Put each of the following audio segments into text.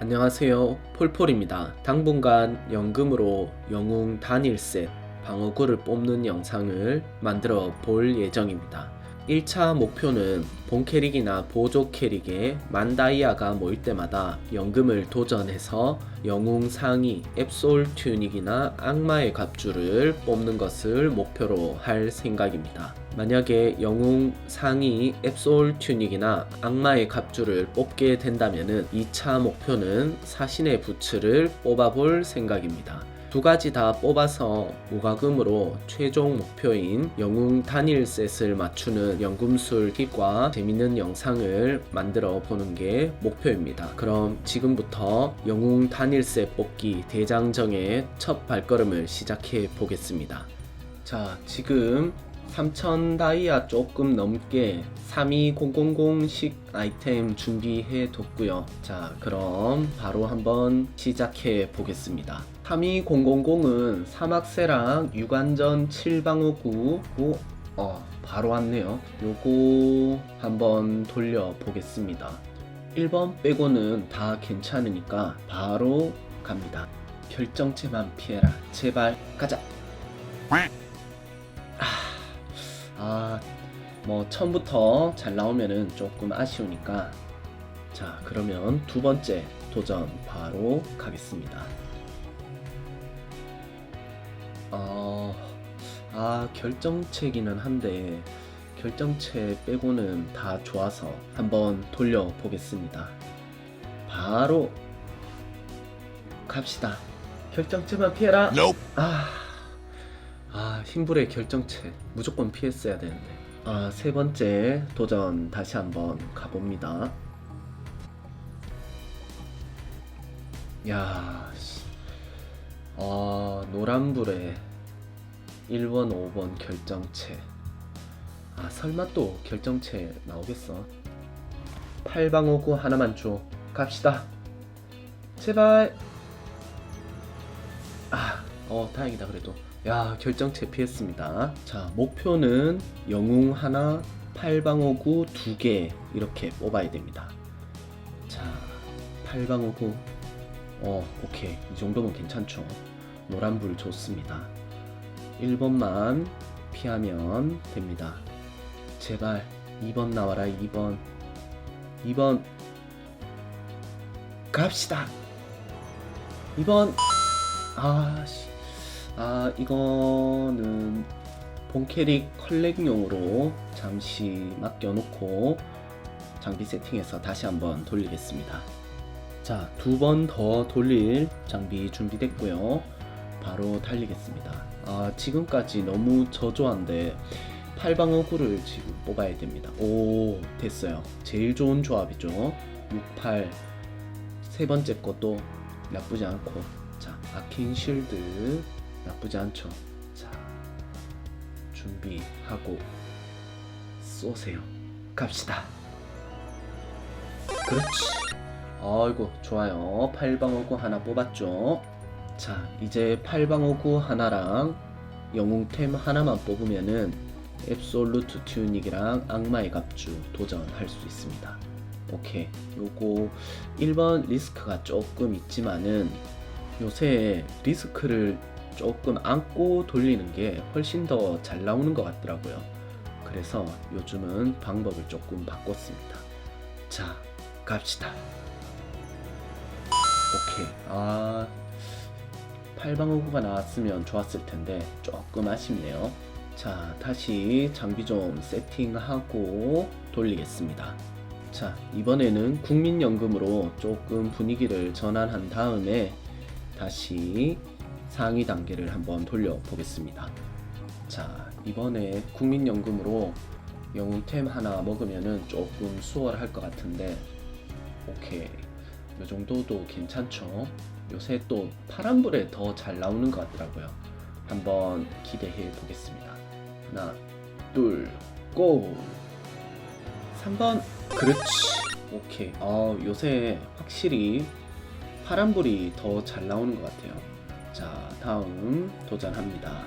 안녕하세요. 폴폴입니다. 당분간 연금으로 영웅 단일셋 방어구를 뽑는 영상을 만들어 볼 예정입니다. 1차 목표는 본 캐릭이나 보조 캐릭에 만 다이아가 모일 때마다 연금을 도전해서 영웅 상위 앱솔 튜닉이나 악마의 갑주를 뽑는 것을 목표로 할 생각입니다. 만약에 영웅 상위 앱솔 튜닉이나 악마의 갑주를 뽑게 된다면 2차 목표는 사신의 부츠를 뽑아볼 생각입니다. 두 가지 다 뽑아서 무과금으로 최종 목표인 영웅 단일 셋을 맞추는 연금술 팁과 재밌는 영상을 만들어 보는 게 목표입니다. 그럼 지금부터 영웅 단일 셋 뽑기 대장정의 첫 발걸음을 시작해 보겠습니다. 자, 지금 3000 다이아 조금 넘게 32000식 아이템 준비해 뒀고요. 자, 그럼 바로 한번 시작해 보겠습니다. 32000은 사막세랑 유관전 7방어구 오, 어, 바로 왔네요. 요거 한번 돌려 보겠습니다. 1번 빼고는 다 괜찮으니까 바로 갑니다. 결정체만 피해라. 제발 가자. 아, 뭐 처음부터 잘 나오면은 조금 아쉬우니까 자, 그러면 두 번째 도전 바로 가겠습니다. 어, 아, 결정체기는 한데 결정체 빼고는 다 좋아서 한번 돌려보겠습니다. 바로 갑시다. 결정체만 피해라. Nope. 아, 아 힘불의 결정체 무조건 피했어야 되는데. 아, 세 번째 도전 다시 한번 가봅니다. 야, 씨. 아, 노란불에 1번, 5번 결정체. 아, 설마 또 결정체 나오겠어? 8방어구 하나만 줘. 갑시다. 제발. 아, 어, 다행이다, 그래도. 야, 결정체 피했습니다. 자, 목표는 영웅 하나, 8방어구 두 개, 이렇게 뽑아야 됩니다. 자, 8방어구. 어, 오케이. 이 정도면 괜찮죠. 노란불 좋습니다. 1번만 피하면 됩니다. 제발 2번 나와라 2번 2번 갑시다 2번 아씨 아 이거는 본캐릭 컬렉용으로 잠시 맡겨놓고 장비 세팅해서 다시 한번 돌리겠습니다 자 두 번 더 돌릴 장비 준비됐고요 바로 달리겠습니다 아 지금까지 너무 저조한데 8방 어구를 지금 뽑아야 됩니다. 오, 됐어요. 제일 좋은 조합이죠. 68. 세 번째 것도 나쁘지 않고. 자, 아킨 실드 나쁘지 않죠. 자, 준비하고 쏘세요. 갑시다. 그렇지. 아이고, 좋아요. 8방어구 하나 뽑았죠. 자, 이제 8방어구 하나랑 영웅템 하나만 뽑으면은 앱솔루트 튜닉이랑 악마의 갑주 도전할 수 있습니다. 오케이. 요거 1번 리스크가 조금 있지만은 요새 리스크를 조금 안고 돌리는 게 훨씬 더 잘 나오는 것 같더라고요. 그래서 요즘은 방법을 조금 바꿨습니다. 자, 갑시다. 오케이. 아, 8방어구가 나왔으면 좋았을 텐데 조금 아쉽네요. 자, 다시 장비 좀 세팅하고 돌리겠습니다. 자, 이번에는 국민연금으로 조금 분위기를 전환한 다음에 다시 상위 단계를 한번 돌려보겠습니다. 자, 이번에 국민연금으로 영웅템 하나 먹으면은 조금 수월할 것 같은데, 오케이. 이 정도도 괜찮죠? 요새 또 파란불에 더 잘 나오는 것 같더라고요. 한번 기대해 보겠습니다. 하나, 둘, 고! 3번, 그렇지. 오케이. 어, 요새 확실히 파란불이 더 잘 나오는 것 같아요. 자, 다음 도전합니다.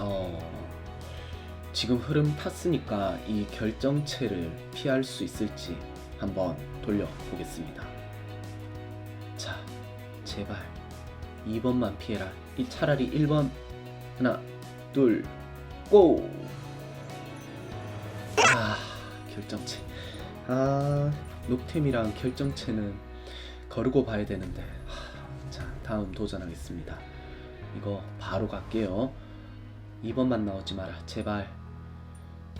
어, 지금 흐름 탔으니까 이 결정체를 피할 수 있을지 한번 돌려보겠습니다. 자, 제발 2번만 피해라. 이 차라리 1번 하나, 둘, 고! 아, 결정체. 아, 녹템이랑 결정체는 거르고 봐야 되는데. 다음 도전하겠습니다. 이거 바로 갈게요. 2번만 나오지 마라. 제발.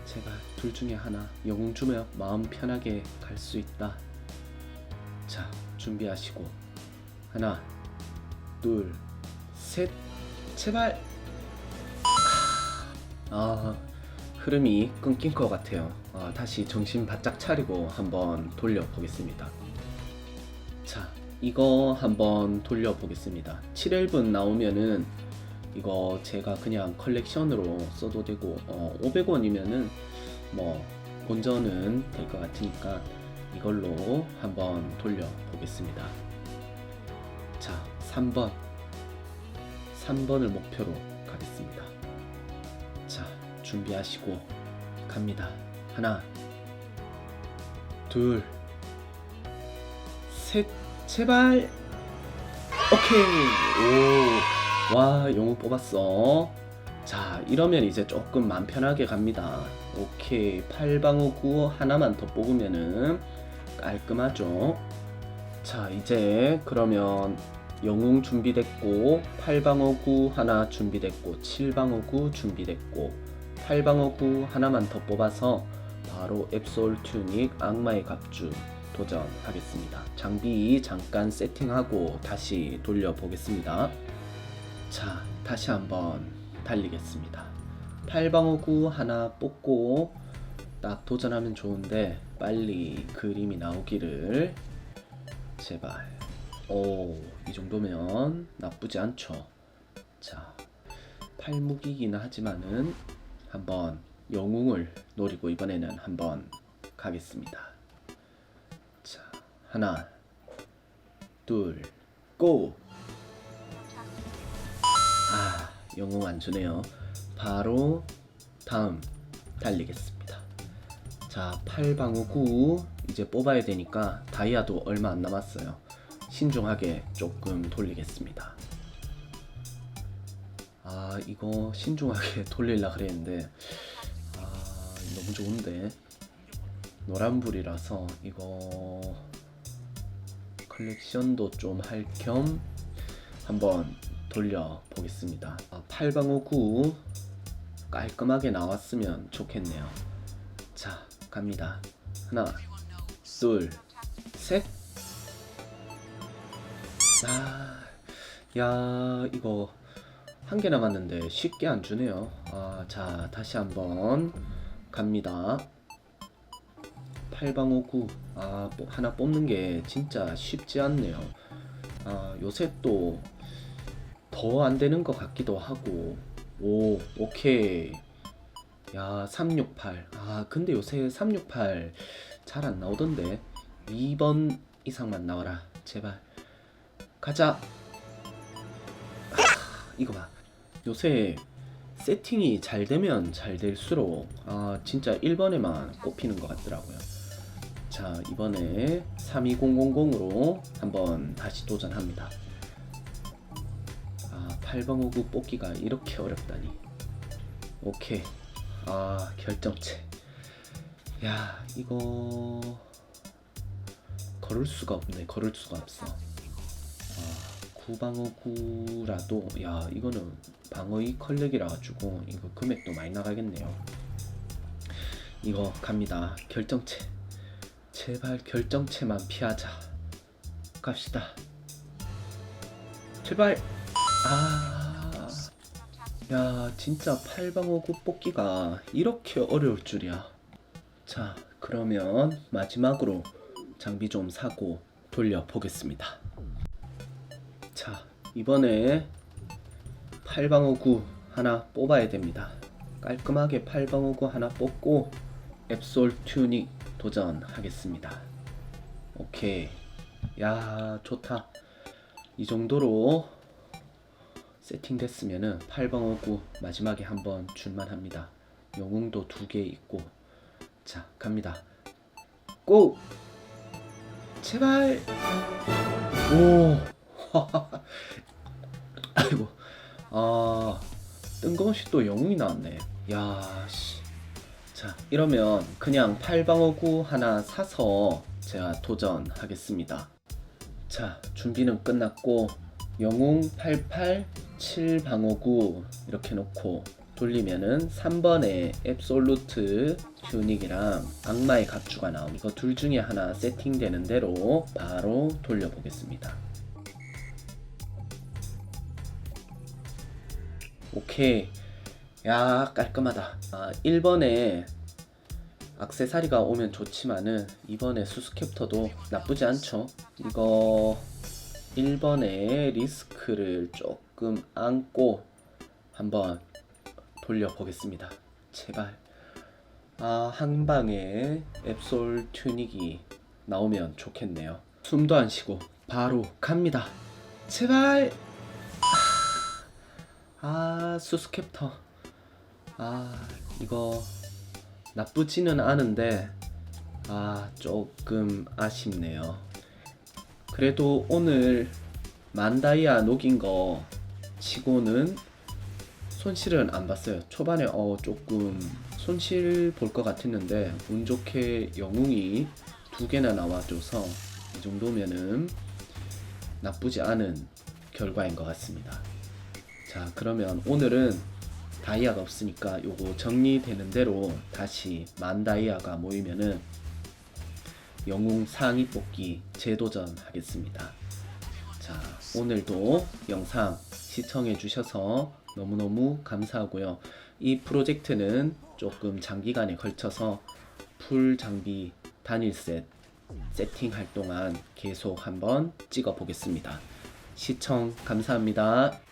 제발 둘 중에 하나 영웅 주면 마음 편하게 갈 수 있다. 자, 준비하시고 하나, 둘, 셋, 제발. 아, 흐름이 끊긴 것 같아요. 아, 다시 정신 바짝 차리고 한번 돌려보겠습니다. 자, 이거 한번 돌려보겠습니다. 711분 나오면은 이거 제가 그냥 컬렉션으로 써도 되고 어, 500원이면은 뭐 본전은 될 것 같으니까 이걸로 한번 돌려보겠습니다. 자, 3번. 3번을 목표로 가겠습니다. 자, 준비하시고 갑니다. 하나, 둘, 셋, 제발. 오케이. 오. 와, 영웅 뽑았어. 자, 이러면 이제 조금 맘 편하게 갑니다. 오케이. 8방어구 하나만 더 뽑으면은 깔끔하죠. 자, 이제 그러면 영웅 준비됐고 8방어구 하나 준비됐고 7방어구 준비됐고 8방어구 하나만 더 뽑아서 바로 앱솔 튜닉 악마의 갑주 도전하겠습니다. 장비 잠깐 세팅하고 다시 돌려보겠습니다. 자, 다시 한번 달리겠습니다. 8방어구 하나 뽑고 딱 도전하면 좋은데 빨리 그림이 나오기를 제발. 오, 이 정도면 나쁘지 않죠. 자, 팔무기긴 하지만은 한번 영웅을 노리고 이번에는 한번 가겠습니다. 자, 하나, 둘, 고! 아, 영웅 안 주네요. 바로 다음 달리겠습니다. 자, 8방어구 이제 뽑아야 되니까 다이아도 얼마 안 남았어요. 신중하게 조금 돌리겠습니다. 아, 이거 신중하게 돌리려 그랬는데 아, 너무 좋은데. 노란불이라서 이거 컬렉션도 좀 할 겸 한번 돌려 보겠습니다. 아, 8방어구 깔끔하게 나왔으면 좋겠네요. 자, 갑니다. 하나, 둘, 셋. 아, 야, 이거 한 개 남았는데 쉽게 안 주네요. 아, 자, 다시 한번 갑니다. 8방어구. 아, 뭐 하나 뽑는 게 진짜 쉽지 않네요. 아, 요새 또 더 안 되는 것 같기도 하고. 오, 오케이. 야, 368. 아, 근데 요새 368 잘 안 나오던데. 2번 이상만 나와라. 제발. 가자. 아, 이거 봐. 요새 세팅이 잘 되면 잘 될수록 아, 진짜 1번에만 꼽히는 것 같더라고요. 자, 이번에 32000으로 한번 다시 도전합니다. 아, 8방어구 뽑기가 이렇게 어렵다니. 오케이. 아, 결정체. 야, 이거 걸을 수가 없네. 걸을 수가 없어. 아, 9방어구라도 야, 이거는 방어이 컬렉이라 가지고 이거 금액도 많이 나가겠네요. 이거 갑니다. 결정체. 제발 결정체만 피하자. 갑시다. 제발. 아. 야, 진짜 8방어구 뽑기가 이렇게 어려울 줄이야. 자, 그러면 마지막으로 장비 좀 사고 돌려보겠습니다. 자, 이번에 8방어구 하나 뽑아야 됩니다. 깔끔하게 8방어구 하나 뽑고 앱솔 튜닉 도전하겠습니다. 오케이. 야, 좋다. 이 정도로 세팅됐으면은 8방어구 마지막에 한번 줄만합니다. 영웅도 두 개 있고 자 갑니다. 고! 제발. 오. 아이고. 아, 뜬금없이 또 영웅이 나왔네. 야, 씨. 자, 이러면 그냥 8방어구 하나 사서 제가 도전하겠습니다. 자, 준비는 끝났고 영웅 88 7방어구 이렇게 놓고 돌리면은 3번에 앱솔루트 튜닉이랑 악마의 갑주가 나옴. 이거 둘 중에 하나 세팅되는 대로 바로 돌려보겠습니다. 오케이. 야, 깔끔하다. 아, 1번에 악세사리가 오면 좋지만은 2번에 수수캡터도 나쁘지 않죠. 이거 1번에 리스크를 조금 안고 한번 돌려보겠습니다. 제발. 아, 한 방에 앱솔 튜닉이 나오면 좋겠네요. 숨도 안 쉬고 바로 갑니다. 제발. 아, 수수캡터. 아, 이거 나쁘지는 않은데 아, 조금 아쉽네요. 그래도 오늘 만다이아 녹인 거 치고는 손실은 안 봤어요. 초반에 어 조금 손실 볼 것 같았는데 운 좋게 영웅이 두 개나 나와줘서 이 정도면은 나쁘지 않은 결과인 것 같습니다. 자 그러면 오늘은 다이아가 없으니까 요거 정리되는 대로 다시 만 다이아가 모이면은 영웅 상위 뽑기 재도전 하겠습니다. 자, 오늘도 영상 시청해 주셔서 너무너무 감사하고요. 이 프로젝트는 조금 장기간에 걸쳐서 풀 장비 단일 셋 세팅할 동안 계속 한번 찍어 보겠습니다. 시청 감사합니다.